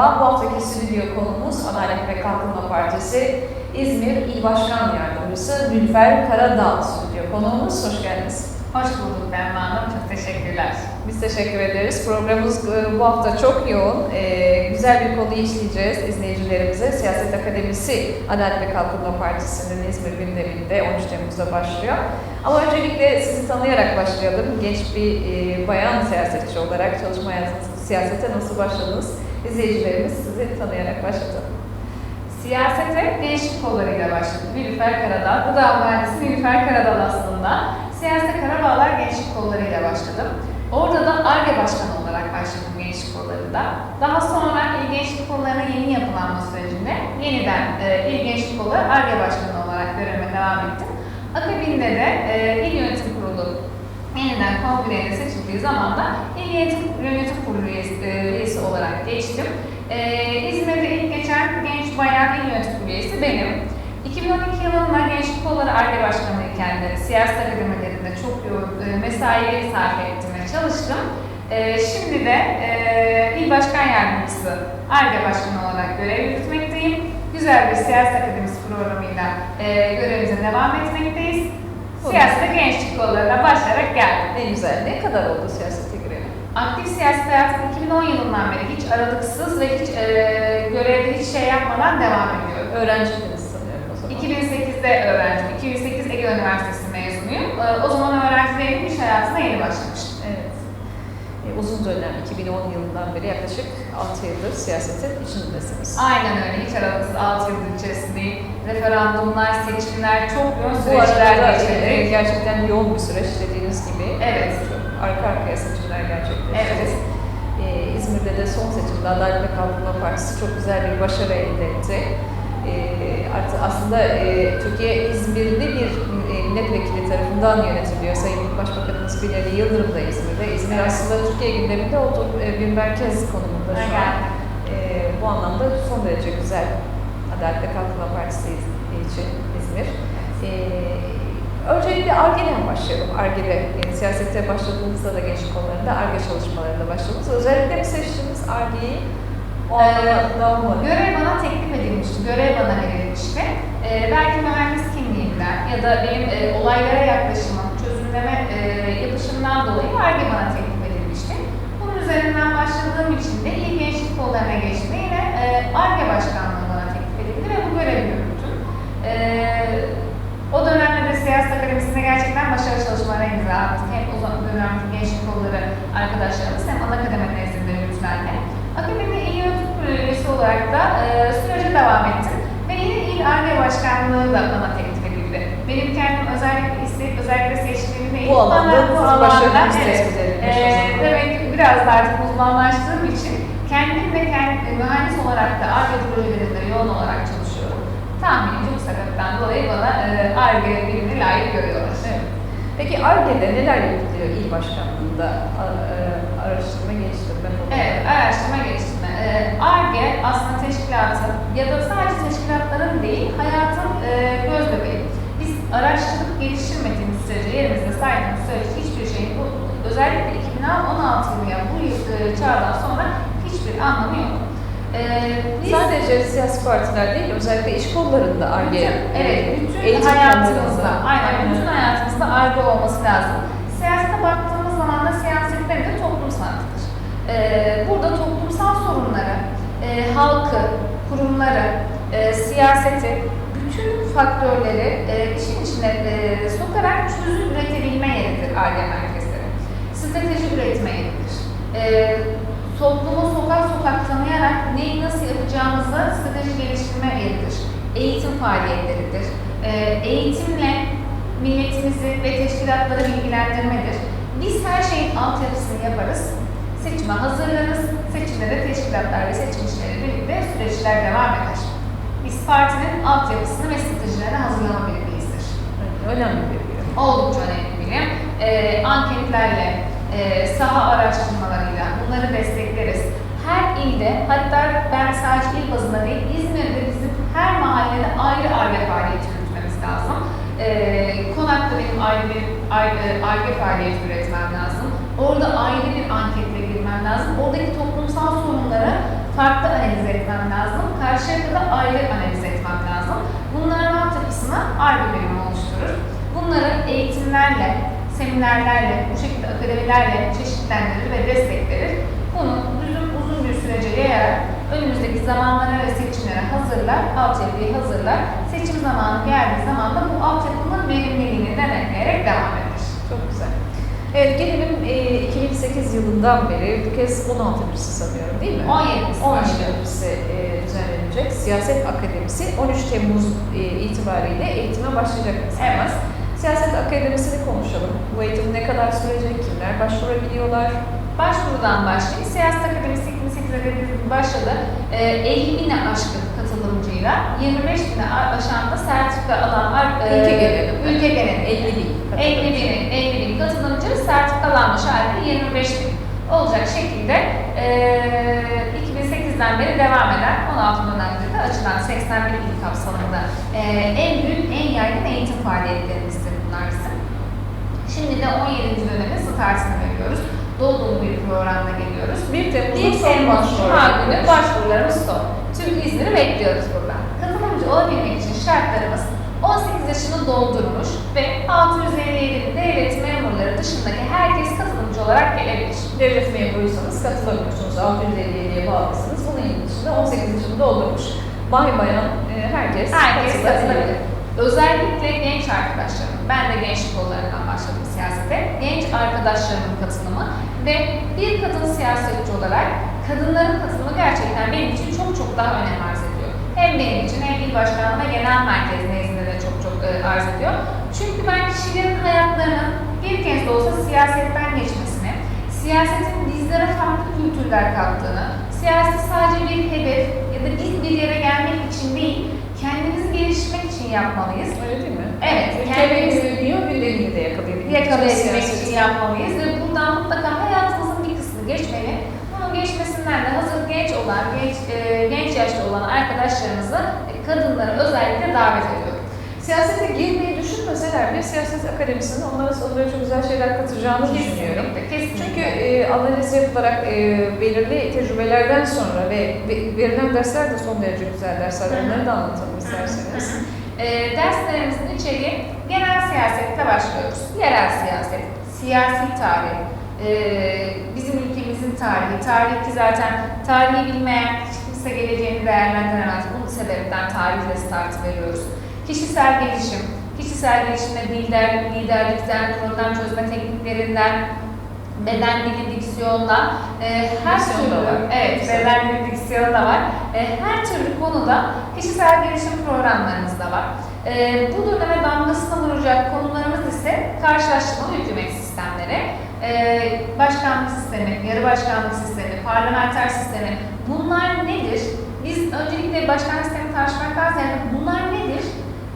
merhaba. Bu haftaki stüdyo konumuz Adalet ve Kalkınma Partisi İzmir İl Başkan Yardımcısı Nülfer Karadağ stüdyo konuğumuz. Hoş geldiniz. Hoş bulduk Derman Hanım. Çok teşekkürler. Biz teşekkür ederiz. Programımız e, bu hafta çok yoğun. E, güzel bir konuyu işleyeceğiz izleyicilerimize. Siyaset Akademisi Adalet ve Kalkınma Partisi'nin İzmir gündeminde 13 Temmuz'da başlıyor. Ama öncelikle sizi tanıyarak başlayalım. Genç bir e, bayan siyasetçi olarak çalışma hayatınız, siyasete nasıl başladınız? İzleyicilerimiz sizi tanıyarak başlatalım. Siyasete gençlik kollarıyla başladım. Nilüfer Karadağ, gıda mühendisi Nilüfer Karadağ aslında. Siyasete Karabağlar Gençlik Kolları'yla başladım. Orada da ARGE Başkanı olarak başladım gençlik kollarında. Daha sonra İl Gençlik Kolları'na yeni yapılanma sürecinde yeniden e, İl Gençlik Kolları ARGE Başkanı olarak görevime devam ettim. Akabinde de e, İl Yönetim yeniden kongreyle seçildiği zaman da İl Yönetim, Kurulu üyesi, e, üyesi olarak geçtim. Ee, İzmir'de ilk geçen genç bayan il yönetim üyesi benim. 2012 yılında Gençlik Kolları ARGE Başkanı iken de siyaset akademilerinde çok yoğun e, mesai sarf ettim ve çalıştım. E, şimdi de e, İl Başkan Yardımcısı ARGE Başkanı olarak görev yürütmekteyim. Güzel bir siyaset akademisi programıyla e, görevimize devam etmekteyiz. Siyasete gençlik kollarına başlayarak geldim. Ne güzel. Ne kadar oldu siyasete gireli? Aktif siyaset hayatım 2010 yılından beri hiç aralıksız ve hiç e, görevde hiç şey yapmadan devam ediyorum. Öğrenciydiniz sanıyorum o zaman. 2008'de öğrencim. 2008 Ege Üniversitesi mezunuyum. E, o zaman öğrenci değilim, iş hayatına yeni başlamıştım. Evet. E, uzun dönem, 2010 yılından beri yaklaşık 6 yıldır siyasetin içindesiniz. Aynen öyle. Hiç aralıksız 6 yıldır içerisindeyim. Referandumlar, seçimler, çok yoğun süreçler e, geçirdik. gerçekten yoğun bir süreç dediğiniz gibi. Evet. Arka arkaya seçimler gerçekleşti. Evet. E, İzmir'de de son seçimde Adalet ve Kalkınma Partisi çok güzel bir başarı elde etti. E, artık aslında e, Türkiye İzmirli bir e, milletvekili tarafından yönetiliyor. Sayın Başbakanımız Binali Yıldırım da İzmir'de. İzmir Evet. aslında Türkiye gündeminde olduğu e, bir merkez konumunda şu an. Aynen. E, bu anlamda son derece güzel Adalet ve Kalkınma Partisi için İzmir. E, öncelikle ARGE'den başlayalım. ARGE'de yani siyasete başladığınızda da gençlik konularında ARGE çalışmalarında başladınız. Özellikle mi seçtiniz ARGE'yi? O Ee, anlamda mı? Görev bana teklif edilmişti, görev bana verilmişti. Ee, belki mühendis kimliğimden ya da benim e, olaylara yaklaşımım, çözümleme e, yapışımdan dolayı vergi bana teklif edilmişti. Bunun üzerinden başladığım için de ilk gençlik kollarına geçtiğimde yine e, ARGE başkanlığı bana teklif edildi ve bu görevi yürüttüm. E, o dönemde de siyaset akademisinde gerçekten başarılı çalışmalara imza attık. Hem o dönemki gençlik kolları arkadaşlarımız hem ana akademi nezdinde yürütülenle. Akademi İl Yönetim üyesi olarak da e, sürece devam ettim. Ve yine İl ARGE Başkanlığı da bana teklif edildi. Benim kendim özellikle isteyip özellikle seçtiğim değil. Bu alanda bu alanda evet, e, demek ki biraz da artık uzmanlaştığım için kendim de kendi mühendis olarak da ARGE projelerinde yoğun olarak çalışıyorum. Tahminim bu sebepten dolayı bana e, ARGE birimini layık görüyorlar. Evet. Peki ARGE'de neler yapılıyor il başkanlığında e, araştırma geliştirme? Evet, araştırma geliştirme. ARGE aslında teşkilatın ya da sadece teşkilatların değil, hayatın e, göz bebeği. Biz araştırıp geliştirmediğimiz sürece, yerimizde saydığımız sürece hiçbir şeyin bu, özellikle 2016 yılı bu yıl, e, çağdan sonra hiçbir anlamı yok. Ee, Sadece siyasi partiler değil, özellikle iş kollarında ARGE. evet, bütün hayatımızda, aynen bütün hayatımızda ARGE olması lazım. Siyasete baktığımız zaman da siyasetler de toplum sanatıdır. Ee, burada toplumsal sorunları, e, halkı, kurumları, e, siyaseti, bütün faktörleri e, işin içine e, sokarak çözüm üretebilme yeridir ARGE merkezleri. Strateji üretme yeridir. E, toplumu sokak sokak tanıyarak yapacağımızı strateji geliştirme yeridir. Eğitim faaliyetleridir. E, eğitimle milletimizi ve teşkilatları bilgilendirmedir. Biz her şeyin altyapısını yaparız. Seçime hazırlarız. Seçimde de teşkilatlar ve seçmişleri birlikte süreçler devam eder. Biz partinin altyapısını ve stratejilerini hazırlama birimiyizdir. Evet, Önemli bir birim. Oldukça önemli bir bilim. Ee, anketlerle, e, saha araştırmalarıyla bunları destekleriz. Her ilde, hatta il bazında değil, İzmir'de bizim her mahallede ayrı ARGE faaliyeti yürütmemiz lazım. Ee, Konak'ta benim ayrı bir ayrı ARGE faaliyeti üretmem lazım. Orada ayrı bir anketle girmem lazım. Oradaki toplumsal sorunlara arkadaşları da ayrı analiz etmem lazım. Bunların altyapısını ARGE birimi oluşturur. Bunları eğitimlerle, seminerlerle, bu şekilde akademilerle çeşitlendirir ve desteklenir. Bunu uzun, uzun bir sürece yayarak önümüzdeki zamanlara ve seçimlere hazırlar, altyapıyı hazırlar. Seçim zamanı geldiği zaman da bu altyapının verimliliğini denetleyerek devam eder. Çok güzel. Evet, gelelim e, 2008 yılından beri bu kez 16.sı sanıyorum değil mi? 17'si 17.sı e, düzenlenecek. Siyaset Akademisi 13 Temmuz e, itibariyle eğitime başlayacak mesela. Evet. Siyaset Akademisi'ni konuşalım. Bu eğitim ne kadar sürecek? Kimler başvurabiliyorlar? Başvurudan başlayayım. Siyaset Akademisi 2008'de dediğim gibi başladı. Ee, 50 bine aşkın katılımcıyla 25 bine aşan da sertifika alanlar e, Ülke genelinde. Ülke genelinde. 50 bin. 50 bin, 50 bin katılımcı sertifikalanmış halde 25 bin olacak şekilde e, 2008'den beri devam eden 16 dönemde de açılan 81 il kapsamında e, en büyük, en yaygın eğitim faaliyetlerimizdir bunlar bizim. Şimdi de 17. dönemin startını veriyoruz. Dolu dolu bir programla geliyoruz. 1 Temmuz'da 1 son başvuru. Günü başvurularımız son. Tüm İzmir'i bekliyoruz buradan. Katılımcı olabilmek için şartlarımız 18 yaşını doldurmuş ve 657 devlet memurları dışındaki herkes katılımcı olarak gelebilir. Devlet memuruysanız katılabiliyorsunuz. 657'ye bağlısınız. Bunun dışında 18 yaşını doldurmuş. Bay bayan e, herkes, Herkes katılabilir. katılabilir. Özellikle genç arkadaşlarım, ben de gençlik kollarından başladım siyasete. Genç arkadaşlarımın katılımı ve bir kadın siyasetçi olarak kadınların katılımı gerçekten benim için çok çok daha önem arz ediyor. Hem benim için hem il başkanlığı ve genel merkez nezdinde de çok çok e, arz ediyor. Çünkü ben kişilerin hayatlarının bir kez de olsa siyasetten geçmesini, siyasetin bizlere farklı kültürler kattığını, siyaset sadece bir hedef ya da biz bir yere gelmek için değil, kendimizi geliştirmek için yapmalıyız. Öyle değil mi? Evet, Ülke kendimizi ve dünya gündemini de siyaset- için yapmalıyız ve buradan mutlaka geçmeli. Bunun geçmesinden de hazır genç olan, genç, e, genç yaşta olan arkadaşlarımızı, e, kadınları özellikle davet ediyorum. Siyasete girmeyi düşünmeseler bir siyaset akademisinin onlara son derece güzel şeyler katacağını düşünüyorum. Kesinlikle. Çünkü e, analiz yapılarak e, belirli tecrübelerden sonra ve ve- verilen dersler de son derece güzel dersler. Onları da anlatalım isterseniz. E, derslerimizin içeriği genel siyasetle başlıyoruz. Yerel siyaset, siyasi tarih, e, bizim ülkemizin tarihi. Tarih ki zaten tarihi bilmeyen hiç kimse geleceğini değerlendiremez. Bunun sebepten tarihle start veriyoruz. Kişisel gelişim, kişisel gelişimde lider, liderlikten, problem çözme tekniklerinden, beden dili diksiyonla e, her Diksiyon türlü var. evet beden dili diksiyonu da var. E, her türlü konuda kişisel gelişim programlarımız da var. E, bu döneme damgasını vuracak konularımız ise karşılaştırmalı hükümet sistemleri, e, başkanlık sistemi, yarı başkanlık sistemi, parlamenter sistemi. Bunlar nedir? Biz öncelikle başkanlık sistemi tartışmaktan ziyade bunlar nedir?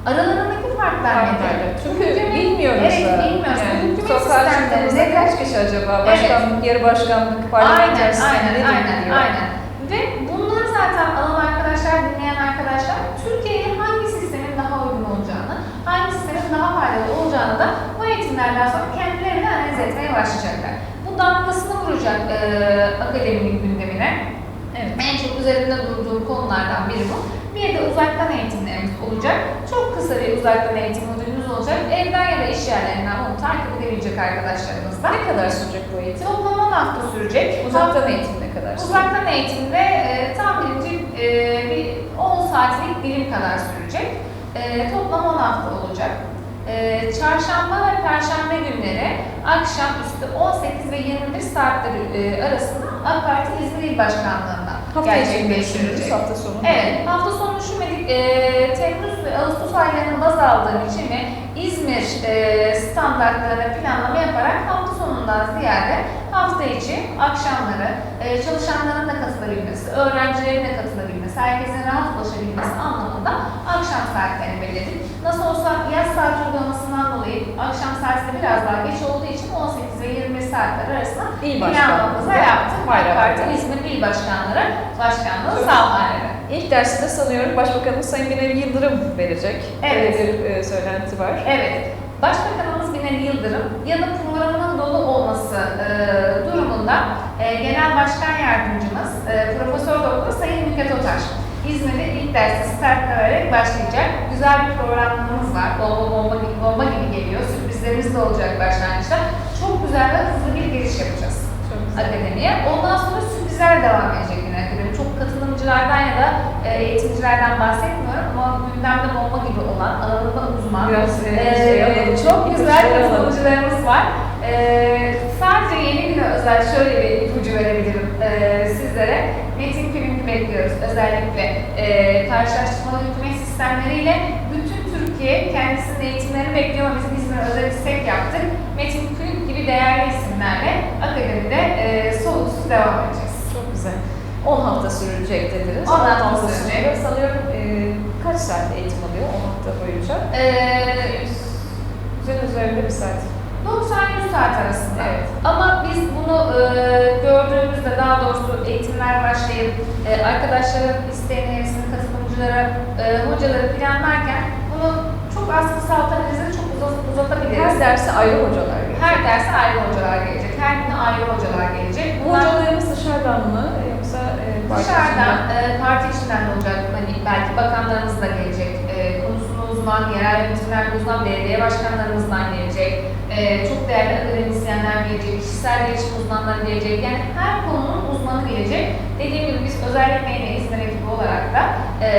Aralarındaki farklar nedir? Çünkü Hükümet- bilmiyoruz Evet, da. bilmiyoruz. Yani Hükümet sokağa sistemleri çıktığımızda nedir? kaç kişi acaba? Evet. Başkanlık, yarı başkanlık, parlamenter Aynen, sistem aynen, nedir aynen, diyor. aynen. Ve bunları zaten alan arkadaşlar, dinleyen arkadaşlar Türkiye'ye hangi sistemin daha uygun olacağını, hangi sistemin daha faydalı olacağını da bu eğitimlerden sonra etmeye başlayacaklar. Bu damgasını vuracak e, akademinin gündemine. Evet. En çok üzerinde durduğum konulardan biri bu. Bir de uzaktan eğitimlerimiz olacak. Çok kısa bir uzaktan eğitim modülümüz olacak. Evden ya da iş yerlerinden onu takip edebilecek arkadaşlarımız da. Ne kadar sürecek bu eğitim? Toplam 10 hafta sürecek. Uzaktan eğitim ne kadar sürecek? Uzaktan eğitimde e, tahminimce e, bir 10 saatlik dilim kadar sürecek. E, toplam 10 hafta olacak. E, çarşamba ve perşembe günleri akşam üstü 18 ve 21 saatleri e, arasında AK Parti İzmir İl Başkanlığı'nda Hafta gerçekleştirilecek. hafta sonu. Evet, hafta sonu düşünmedik. E, Temmuz ve Ağustos aylarını baz aldığım için ve İzmir e, standartlarına planlama yaparak hafta sonundan ziyade hafta içi akşamları e, çalışanların da katılabilmesi, öğrencilerin de katılabilmesi, herkesin rahat ulaşabilmesi anlamında akşam saatlerini belirledik. Nasıl olsa yaz saat uygulamasından dolayı akşam de biraz daha geç olduğu için 18 ve 20 saatler arasında İl planlamamızı yaptık. AK Bayram Parti bayram. İzmir İl Başkanları Başkanlığı sağlayacak. İlk dersi de sanıyorum Başbakanımız Sayın Binali Yıldırım verecek. Evet. Böyle bir e, söylenti var. Evet. Başbakanımız Binali Yıldırım ya da programının dolu olması e, durumunda e, Genel Başkan Yardımcımız e, Profesör Doktor Sayın Müket Otaş. İzmir'de ilk dersi start vererek başlayacak. Güzel bir programımız var. Bomba bomba gibi, bomba gibi geliyor. Sürprizlerimiz de olacak başlangıçta. Çok güzel ve hızlı bir giriş yapacağız akademiye. Ondan sonra sürprizler devam edecek yine akademi. Çok katılımcılardan ya da e, eğitimcilerden bahsetmiyorum ama gündemde bomba gibi olan, alanında uzman, Biraz, e, e, şey çok güzel alalım. katılımcılarımız var. E, sadece yeni güne özel şöyle bir ipucu verebilirim e, sizlere. Bekliyoruz. Özellikle e, karşılaştırmalı hükümet sistemleriyle bütün Türkiye kendisinin eğitimlerini bekliyor ama biz İzmir'e özel istek yaptık. Metin Külünk gibi değerli isimlerle akademide e, soluksuz devam edeceğiz. Çok güzel. 10 hafta sürecek dediniz. 10 hafta hafta sürecek. Sanıyorum e, kaç saat eğitim alıyor 10 hafta boyunca? E, Yüzün üzerinde bir saat. 90-100 saat arasında. Evet. Ama biz bunu e, gördüğümüzde daha doğrusu eğitimler başlayıp e, arkadaşların isteğine, hepsini katılımcılara, e, hocaları planlarken bunu çok az kısaltabiliriz, çok uzat, uzatabiliriz. Her derse ayrı hocalar gelecek. Her derse ayrı hocalar gelecek. Her güne ayrı hocalar gelecek. Bu hocalarımız dışarıdan mı yoksa e, dışarıdan, e, parti içinden de olacak. Hani belki bakanlarımız da gelecek. Uzman, yerel yönetimlerde uzman belediye başkanlarımızdan gelecek. E, çok değerli akademisyenler gelecek, kişisel gelişim uzmanları gelecek. Yani her konunun uzmanı gelecek. Dediğim gibi biz özellikle yine İzmir ekibi olarak da e,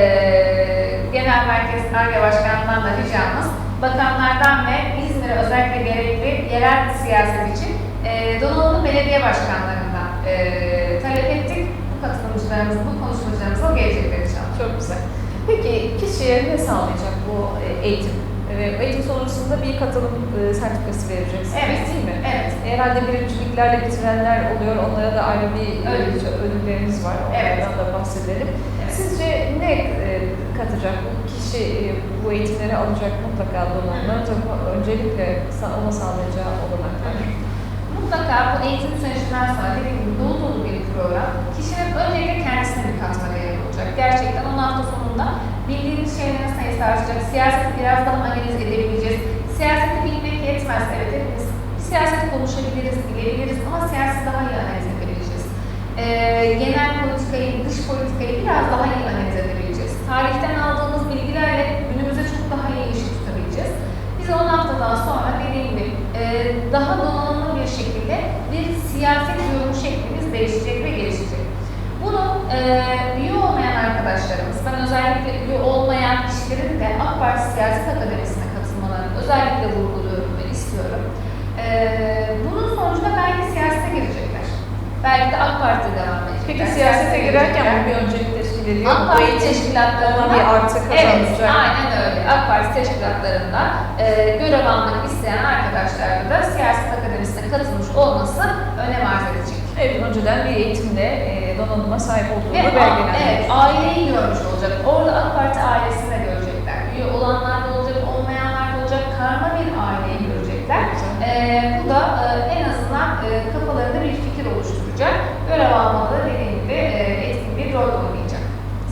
Genel Merkez ARGE Başkanı'ndan da ricamız bakanlardan ve İzmir'e özellikle gerekli yerel siyaset için e, donanımlı belediye başkanlarından e, talep ettik. Bu katılımcılarımız, bu konuşmacılarımız da gelecekler inşallah. Çok güzel. Peki kişiye ne sağlayacak bu e, eğitim? Eğitim sonrasında bir katılım e, sertifikası vereceksiniz Evet. değil mi? Evet. Herhalde birinciliklerle bitirenler oluyor. Onlara da ayrı bir Ödül. ödül. ödülleriniz var. Evet. Onlardan da bahsedelim. Evet. Sizce ne e, katacak bu kişi e, bu eğitimleri alacak mutlaka donanımlar? Tabii öncelikle ona sağlayacağı olanaklar. Mutlaka bu eğitim sürecinden sonra dediğim gibi dolu dolu bir program. Kişinin öncelikle kendisine bir katma değeri olacak. Gerçekten 10 hafta sonunda bildiğimiz şeylerin sayısı artacak. Siyaseti biraz daha analiz edebileceğiz. Siyaseti bilmek yetmez. Evet hepimiz siyaset konuşabiliriz, bilebiliriz ama siyaseti daha iyi analiz edebileceğiz. Ee, genel politikayı, dış politikayı biraz daha iyi analiz edebileceğiz. Tarihten aldığımız bilgilerle günümüze çok daha iyi ışık tutabileceğiz. Biz 10 haftadan sonra dediğim gibi e, daha donanımlı bir şekilde bir siyaset yorum şeklimiz değişecek ve gelişecek. Bunu e, üye olmayan arkadaşlarımız, ben özellikle üye olmayan kişilerin de AK Parti Siyaset Akademisi'ne katılmalarını özellikle vurguluyorum ve istiyorum. E, bunun sonucunda belki siyasete girecekler. Belki de AK Parti devam edecekler. Peki siyasete girerken girecekler. bu bir öncelik teşkil ediyor. AK Parti ona bir artı Evet, kazandıracak. aynen öyle. AK Parti teşkilatlarında e, görev almak isteyen arkadaşlarda da siyaset akademisine katılmış olması önem arz edecek. Evet, önceden bir eğitimde e, donanıma sahip olduğunu Ve a- belgelendirmek. evet, aileyi görmüş olacak. Orada AK Parti ailesini de görecekler. Üye olanlar da olacak, olmayanlar da olacak. Karma bir aileyi görecekler. E, bu da e, en azından e, kafalarında bir fikir oluşturacak. Görev almalı dediğim gibi e, etkin bir rol oynayacak.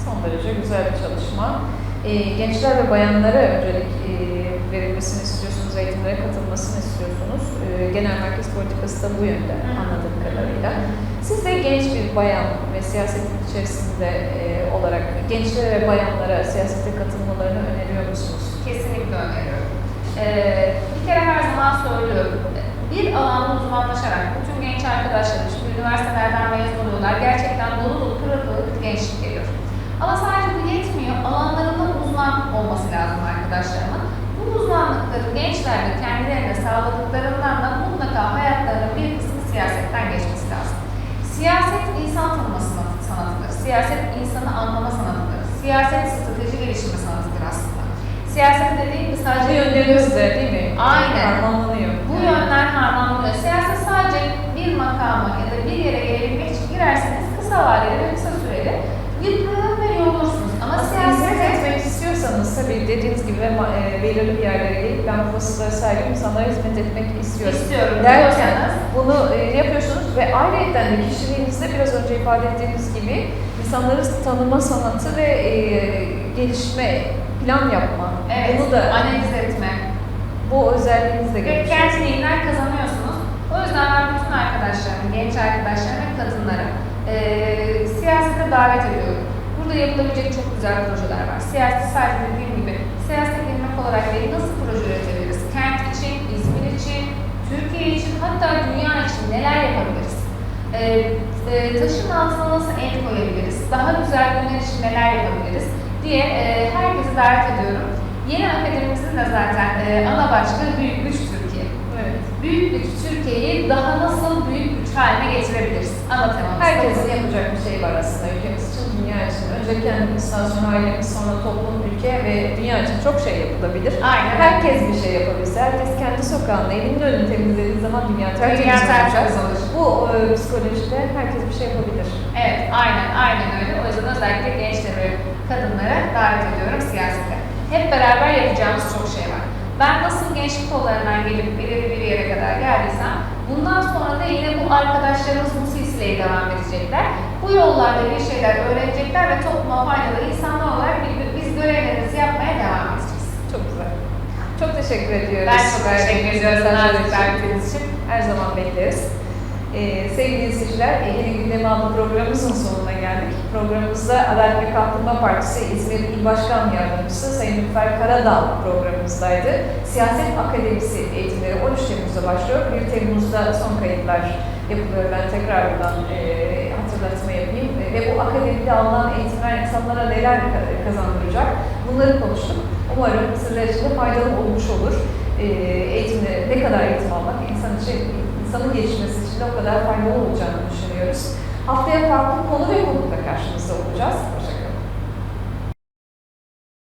Son derece güzel bir çalışma. Ee, gençler ve bayanlara öncelik e, verilmesini istiyorsunuz, eğitimlere katılmasını istiyorsunuz. Ee, genel merkez politikası da bu yönde anladığım kadarıyla. Siz de genç bir bayan ve siyasetin içerisinde e, olarak gençlere ve bayanlara siyasete katılmalarını öneriyor musunuz? Kesinlikle öneriyorum. Ee, bir kere her zaman söylüyorum. Bir alanda uzmanlaşarak bütün genç arkadaşlarım şimdi üniversitelerden mezun oluyorlar. Gerçekten dolu dolu pırıl gençlik geliyor. Ama sadece bu yetmiyor. Alanlarında uzman olması lazım arkadaşlarımın. Uzmanlıkları gençlerde kendilerine sağladıklarından da mutlaka hayatlarının bir kısmı siyasetten geçmesi lazım. Siyaset insan tanıma sanatı- sanatıdır. Siyaset insanı anlama sanatıdır. Siyaset strateji geliştirme sanatıdır aslında. Siyaset dediğim gibi sadece yönleriniz de değil mi? Aynen. Harmanlanıyor. bu yönler harmanlanıyor. Siyaset sadece bir makama ya da bir yere gelebilmek için girerseniz kısa vadeli ve kısa süreli yıpranır ve yorulursunuz. Ama etmek istiyorsanız tabii dediğiniz gibi e, belirli bir yerlere gelip ben bu vasıflara sahibim insanlara hizmet etmek istiyorum. istiyorum Derken bunu e, yapıyorsunuz ve ayrıca de kişiliğinizde biraz önce ifade ettiğiniz gibi insanları tanıma sanatı ve e, gelişme, plan yapma. evet, Bunu da analiz etme, bu özelliğiniz de ve gelişiyor. gerçekler kazanıyorsunuz. O yüzden ben bütün arkadaşlarım, genç arkadaşlarım ve kadınları eee siyasete davet ediyorum. Bu Burada yapılabilecek çok güzel projeler var. Siyaset sadece dediğim gibi siyasete girmek olarak değil nasıl proje üretebiliriz? Kent için, İzmir için, Türkiye için hatta dünya için neler yapabiliriz? Ee, e, taşın altına nasıl el koyabiliriz? Daha güzel günler için neler yapabiliriz? diye e, herkesi davet ediyorum. Yeni akademimizin de zaten e, ana başlığı Büyük Güç Türkiye. Evet. Büyük güç Türkiye'yi daha nasıl büyük güç haline getirebiliriz? Ana temamız. Herkesin yapacak bir şey var aslında ülkemiz için. Önce kendimiz, sonra ailemiz, sonra toplum, ülke ve dünya için çok şey yapılabilir. Aynen. Herkes bir şey yapabilirse, herkes kendi sokağında, evinin önünü temizlediği zaman dünya tertemiz olur. Bu e, psikolojide herkes bir şey yapabilir. Evet, aynen, aynen öyle. O yüzden özellikle gençleri ve kadınlara davet ediyorum siyasete. Hep beraber yapacağımız çok şey var. Ben nasıl gençlik kollarından gelip ileri bir yere kadar geldiysem, bundan sonra da yine bu arkadaşlarımız bu silsileye devam edecekler. Bu yollarda bir şeyler öğrenecekler ve topluma faydalı insanlar olarak biz- görevlerimizi yapmaya devam edeceğiz. Çok güzel. Çok teşekkür ediyoruz. Ben çok teşekkür Verdiğiniz ediyorum nazik için. davetiniz için. Her zaman bekleriz. Ee, sevgili izleyiciler, Ege'nin gündemi adlı programımızın sonuna geldik. Programımızda Adalet ve Kalkınma Partisi İzmir İl Başkan Yardımcısı Sayın Lütfer Karadağ programımızdaydı. Siyaset Akademisi eğitimleri 13 Temmuz'da başlıyor. 1 Temmuz'da son kayıtlar yapılıyor. Ben tekrar buradan e, hatırlatma yapayım. Ve bu akademide alınan eğitimler insanlara neler ka- kazandıracak? Bunları konuştuk. Umarım sizler için de faydalı olmuş olur. E, eğitimde ne kadar eğitim almak insan için, insanın gelişmesi için de o kadar faydalı olacağını düşünüyoruz. Haftaya farklı konu ve konukla karşınızda olacağız.